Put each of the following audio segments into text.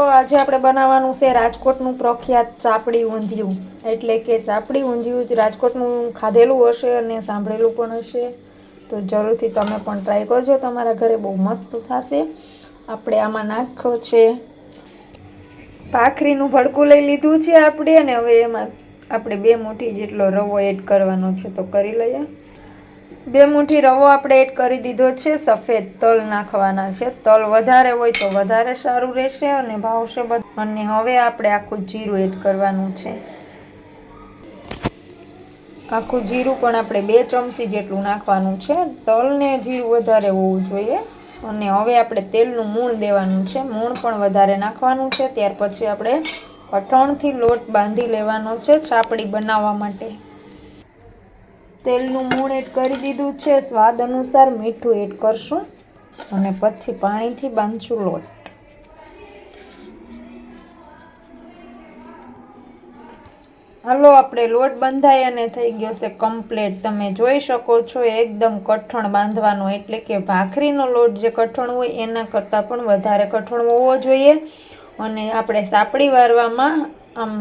તો આજે આપણે બનાવવાનું છે રાજકોટનું પ્રખ્યાત ચાપડી ઊંધિયું. એટલે કે ચાપડી ઊંધિયું રાજકોટનું ખાધેલું હશે અને સાંભળેલું પણ હશે. તો જરૂરથી તમે પણ ટ્રાય કરજો, તમારા ઘરે બહુ મસ્ત થશે. આપણે આમાં નાખો છે. ભાખરીનું ભડકું લઈ લીધું છે આપણે, અને હવે એમાં આપણે બે મુઠ્ઠી જેટલો રવો એડ કરવાનો છે તો કરી લઈએ. બે મુઠ્ઠી રવો આપણે એડ કરી દીધો છે, સફેદ તલ નાખવાના છે. તલ વધારે હોય તો વધારે સારું રહેશે અને ભાવશે બધું, અને હવે આપણે આખું જીરું એડ કરવાનું છે. આખું જીરું પણ આપણે બે ચમચી જેટલું નાખવાનું છે. તલને જીરું વધારે હોવું જોઈએ અને હવે આપણે તેલનું મૂણ દેવાનું છે. મૂણ પણ વધારે નાખવાનું છે. ત્યાર પછી આપણે કઠણથી લોટ બાંધી લેવાનો છે, છાપડી બનાવવા માટે. તેલનું મૂળ એડ કરી દીધું છે. સ્વાદ અનુસાર મીઠું એડ કરશું અને પછી પાણીથી બાંધશું લોટ. હાલો, આપણે લોટ બંધાય અને થઈ ગયો છે કમ્પ્લેટ તમે જોઈ શકો છો એકદમ કઠણ બાંધવાનો, એટલે કે ભાખરીનો લોટ જે કઠણ હોય એના કરતાં પણ વધારે કઠણ હોવો જોઈએ. અને આપણે સાપડી વારવામાં આમ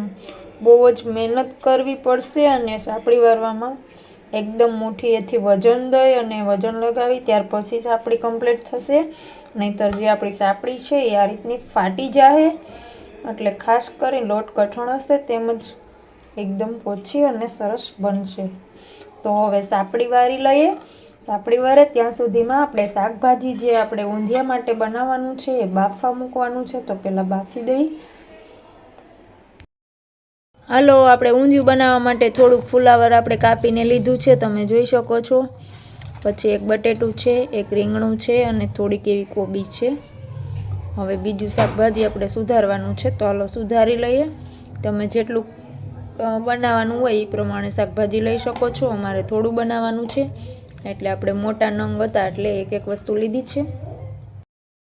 બહુ જ મહેનત કરવી પડશે અને સાપડી વારવામાં એકદમ મુઠ્ઠીએથી વજન દઈ અને વજન લગાવી, ત્યાર પછી સાપડી કમ્પ્લીટ થશે. નહીંતર જે આપણી સાપડી છે, એ આ રીતની ફાટી જાય એટલે ખાસ કરી લોટ કઠણ હશે તેમજ એકદમ પોછી અને સરસ બનશે. તો હવે સાપડી વારી લઈએ. સાપડી વારે ત્યાં સુધીમાં આપણે શાકભાજી જે આપણે ઊંધિયા માટે બનાવવાનું છે, એ બાફવા મૂકવાનું છે, તો પહેલાં બાફી દઈ. હાલો, આપણે ઊંધિયું બનાવવા માટે થોડુંક ફુલાવર આપણે કાપીને લીધું છે, તમે જોઈ શકો છો. પછી એક બટેટું છે, એક રીંગણું છે અને થોડીક એવી કોબી છે. હવે બીજું શાકભાજી આપણે સુધારવાનું છે, તો હાલો સુધારી લઈએ. તમે જેટલું બનાવવાનું હોય એ પ્રમાણે શાકભાજી લઈ શકો છો. અમારે થોડું બનાવવાનું છે. એટલે આપણે મોટા નંગ હતા એટલે એક એક વસ્તુ લીધી છે.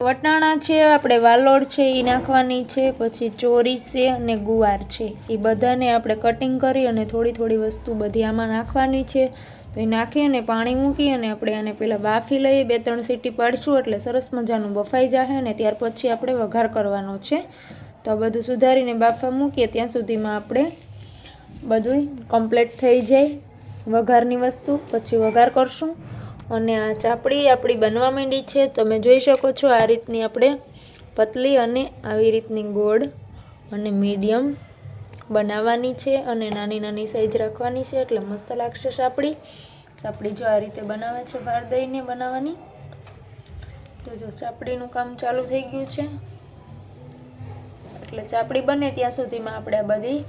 વટાણા છે, આપણે વાલોડ છે એ નાખવાની છે, પછી ચોરી છે અને ગુવાર છે. એ બધાને આપણે કટિંગ કરી અને થોડી થોડી વસ્તુ બધી આમાં નાખવાની છે. તો એ નાખી અને પાણી મૂકી અને આપણે આને પહેલાં બાફી લઈએ બે ત્રણ સીટી પાડશું એટલે સરસ મજાનું બફાઈ જશે અને ત્યાર પછી આપણે વઘાર કરવાનો છે. તો આ બધું સુધારીને બાફા મૂકીએ, ત્યાં સુધીમાં આપણે બધું કમ્પ્લીટ થઈ જાય વઘારની વસ્તુ. પછી વઘાર કરશું. અને આ ચાપડી આપણી બનવા માંડી છે. તમે જોઈ શકો છો આ રીતની આપણે પતલી અને આવી રીતની ગોળ અને મીડિયમ બનાવવાની છે અને નાની નાની સાઈઝ રાખવાની છે. એટલે મસ્ત લાગશે સાપડી. સાપડી જો આ રીતે બનાવે છે બહાર દઈને બનાવવાની. તો જો ચાપડીનું કામ ચાલુ થઈ ગયું છે. એટલે ચાપડી બને ત્યાં સુધીમાં આપણે બધી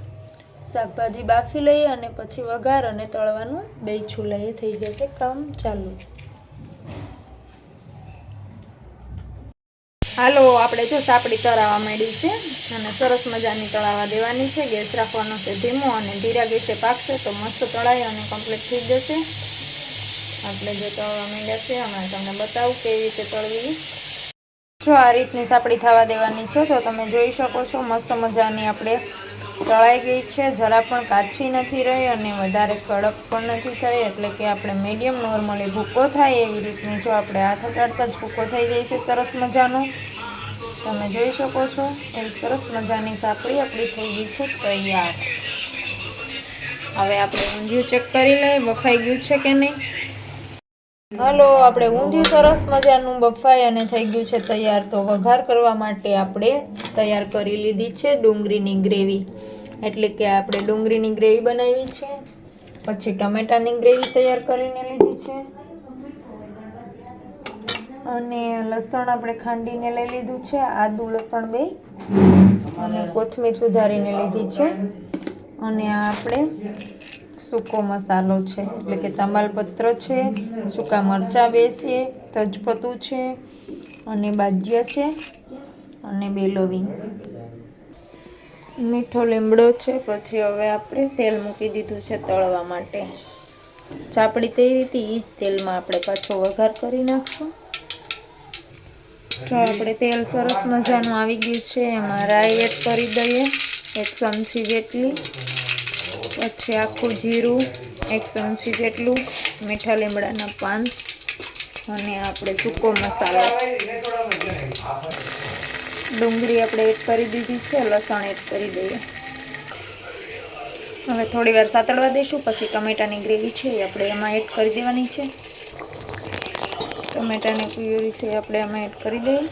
શાકભાજી બાફી લઈએ અને પછી વઘાર અને તળવાનું બે લઈએ. થઈ જશે કામ ચાલુ. હાલો, આપણે જો સાપડી તળાવવા માંડી છે અને સરસ મજાની તળાવવા દેવાની છે. ગેસ રાખવાનો છે ધીમો અને ધીરા ગેસે પાકશે તો મસ્ત તળાય અને કમ્પ્લીટ થઈ જશે. આપણે જે તળવા માંડ્યા છે હમણાં તમને બતાવું કેવી રીતે તળવી. જો આ રીતની સાપડી થવા દેવાની છે, તો તમે જોઈ શકો છો, મસ્ત મજાની આપણે તળાઈ ગઈ છે. જરા પણ કાચી નથી રહી અને વધારે કડક પણ નથી થઈ, એટલે કે આપણે મીડિયમ નોર્મલી ભૂકો થાય એવી રીતની જો આપણે હાથ હટાડતા જ ભૂકો થઈ જાય છે સરસ મજાનો. તમે જોઈ શકો છો, એવી સરસ મજાની સાંકળી આપણી થઈ ગઈ છે, તૈયાર. હવે આપણે ઊંધિયું ચેક કરી લઈએ બફાઈ ગયું છે કે નહીં? હલો, આપણે ઊંધિયું સરસ મજાનું બફાઈ અને થઈ ગયું છે તૈયાર. તો વઘાર કરવા માટે આપણે તૈયાર કરી લીધી છે ડુંગળીની ગ્રેવી. એટલે કે આપણે ડુંગળીની ગ્રેવી બનાવી છે, પછી ટમેટાની ગ્રેવી તૈયાર કરીને લીધી છે. અને લસણ આપણે ખાંડીને લઈ લીધું છે, આદુ લસણ બે. અને કોથમીર સુધારીને લીધી છે. અને આપણે સૂકો મસાલો છે, એટલે કે તમાલપત્ર છે, સૂકા મરચાં બે છે તજપતું છે, અને બાજ્ય છે, અને બે મીઠો લીમડો છે, પછી હવે આપણે તેલ મૂકી દીધું છે તળવા માટે. ચાપડી તળી હતી એ જ તેલમાં આપણે પાછો વઘાર કરી નાખશું. જો આપણે તેલ સરસ મજાનું આવી ગયું છે, એમાં રાઈ એડ કરી દઈએ, એક ચમચી જેટલી. પછી આખું જીરું એક ચમચી જેટલું, મીઠા લીમડાના પાન અને આપણે સૂકો મસાલો. ડુંગળી આપણે એડ કરી દીધી છે, લસણ એડ કરી દઈએ. હવે થોડી વાર સાતળવા દઈશું, પછી ટમેટાની ગ્રેવી છે એ આપણે એમાં એડ કરી દેવાની છે. ટમેટાની પ્યુરી છે આપણે એમાં એડ કરી દઈએ.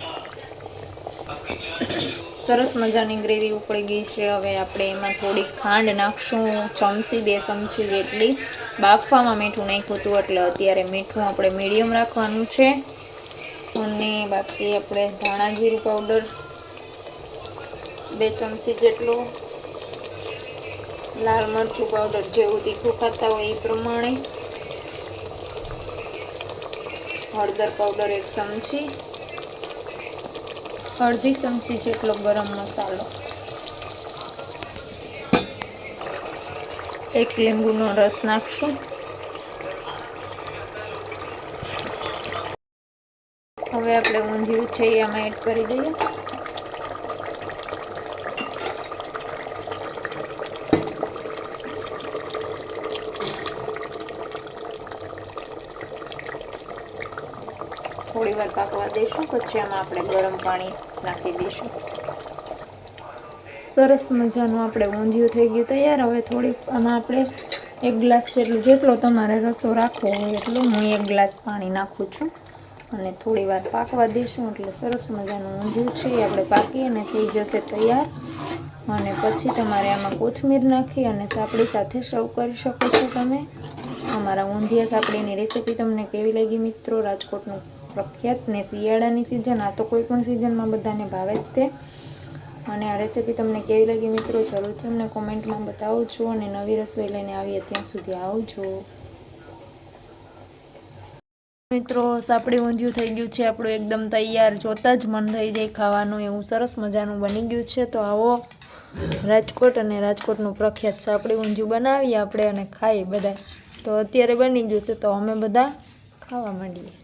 સરસ મજાની ગ્રેવી ઉકળી ગઈ છે. હવે આપણે એમાં થોડી ખાંડ નાખશું. ચમચી બે ચમચી જેટલી. બાફવામાં મીઠું નાખ્યું હતું, એટલે અત્યારે મીઠું આપણે મીડિયમ રાખવાનું છે. અને બાકી આપણે ધાણા જીરું પાવડર બે ચમચી જેટલું. લાલ મરચું પાવડર જેવું તીખું ખાતા હોય એ પ્રમાણે. હળદર પાવડર એક ચમચી. અડધી ચમચી જેટલો ગરમ મસાલો. એક લીંબુનો રસ નાખશું. હવે આપણે ઊંધિયું છે એ આમાં એડ કરી દઈએ. થોડી વાર પાકવા દઈશું પછી આમાં આપણે ગરમ પાણી નાખી દઈશું. સરસ મજાનું આપણે ઊંધિયું થઈ ગયું તૈયાર. હવે થોડીક, આમાં આપણે એક ગ્લાસ જેટલું, જેટલો તમારે રસો રાખવો હોય એટલું હું એક ગ્લાસ પાણી નાખું છું. અને થોડી વાર પાકવા દઈશું, એટલે સરસ મજાનું ઊંધિયું છે એ આપણે પાકી અને થઈ જશે તૈયાર. અને પછી તમારે આમાં કોથમીર નાખી અને સાપડી સાથે સર્વ કરી શકો છો તમે. અમારા ઊંધિયા સાપડીની રેસીપી તમને કેવી લાગી મિત્રો? રાજકોટનું પ્રખ્યાત ને શિયાળાની સિઝન આ તો કોઈ પણ સિઝનમાં બધાને ભાવે જ તે. અને આ રેસીપી તમને કેવી લાગી મિત્રો? જરૂરથી અમને કોમેન્ટમાં બતાવો છો અને નવી રસોઈ લઈને આવીએ ત્યાં સુધી આવજો. મિત્રો, સાપડી ઊંધિયું થઈ ગયું છે, આપણું એકદમ તૈયાર, જોતાં જ મન થઈ જાય ખાવાનું, એવું સરસ મજાનું બની ગયું છે. તો આવો રાજકોટ અને રાજકોટનું પ્રખ્યાત સાપડી ઊંધિયું બનાવીએ આપણે અને ખાઈએ બધા તો અત્યારે બની ગયું છે, તો અમે બધા ખાવા માંડીએ.